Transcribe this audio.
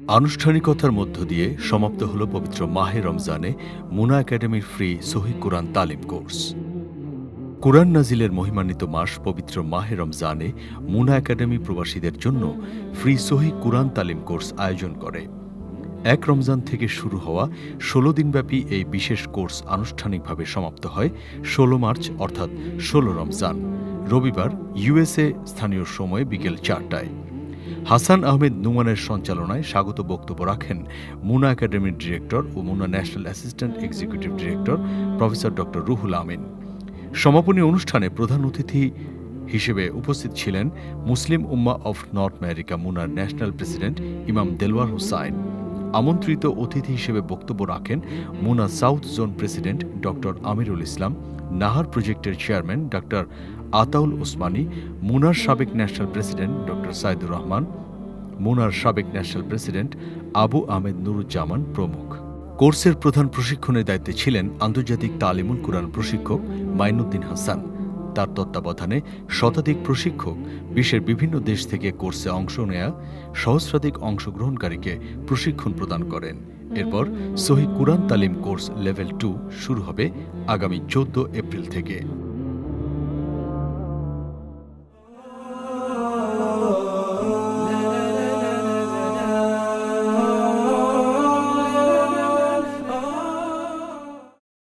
আনুষ্ঠানিকতার মধ্য দিয়ে সমাপ্ত হল পবিত্র মাহে রমজানে মুনা একাডেমির ফ্রি সহি কোরআন তালিম কোর্স। কোরআন নাজিলের মহিমান্বিত মাস পবিত্র মাহে রমজানে মুনা একাডেমি প্রবাসীদের জন্য ফ্রি সহি কোরআন তালিম কোর্স আয়োজন করে। এক রমজান থেকে শুরু হওয়া ষোলো দিনব্যাপী এই বিশেষ কোর্স আনুষ্ঠানিকভাবে সমাপ্ত হয় ষোলো মার্চ, অর্থাৎ ষোলো রমজান। রবিবার, ইউএসএ স্থানীয় সময় বিকেল চারটায়। হাসান আহমেদ নুমানের সঞ্চালনায় স্বাগত বক্তব্য রাখেন মুনা একাডেমির ডিরেক্টর ও MUNA national assistant executive director professor doctor Ruhul Amin. সমাপনী অনুষ্ঠানে প্রধান অতিথি হিসেবে উপস্থিত ছিলেন Muslim Ummah of North America Munnar national president ইমাম দেলওয়ার হুসাইন। আমন্ত্রিত অতিথি হিসেবে বক্তব্য রাখেন MUNA south zone president doctor Amirul Islam, Nahar প্রজেক্টের চেয়ারম্যান ডক্টর আতাউল ওসমানী, মুনার সাবেক national president doctor Saidur Rahman, Munnar সাবেক ন্যাশনাল প্রেসিডেন্ট আবু আহমেদ নুরুজ্জামান প্রমুখ। কোর্সের প্রধান প্রশিক্ষণের দায়িত্বে ছিলেন আন্তর্জাতিক তালিমুল কুরআন প্রশিক্ষক মাইনুদ্দিন হাসান। তার তত্ত্বাবধানে শতাধিক প্রশিক্ষক বিশ্বের বিভিন্ন দেশ থেকে কোর্সে অংশ নেয়া সহস্রাধিক অংশগ্রহণকারীকে প্রশিক্ষণ প্রদান করেন। এরপর সহি কুরআন তালিম কোর্স লেভেল টু শুরু হবে আগামী চোদ্দ এপ্রিল থেকে।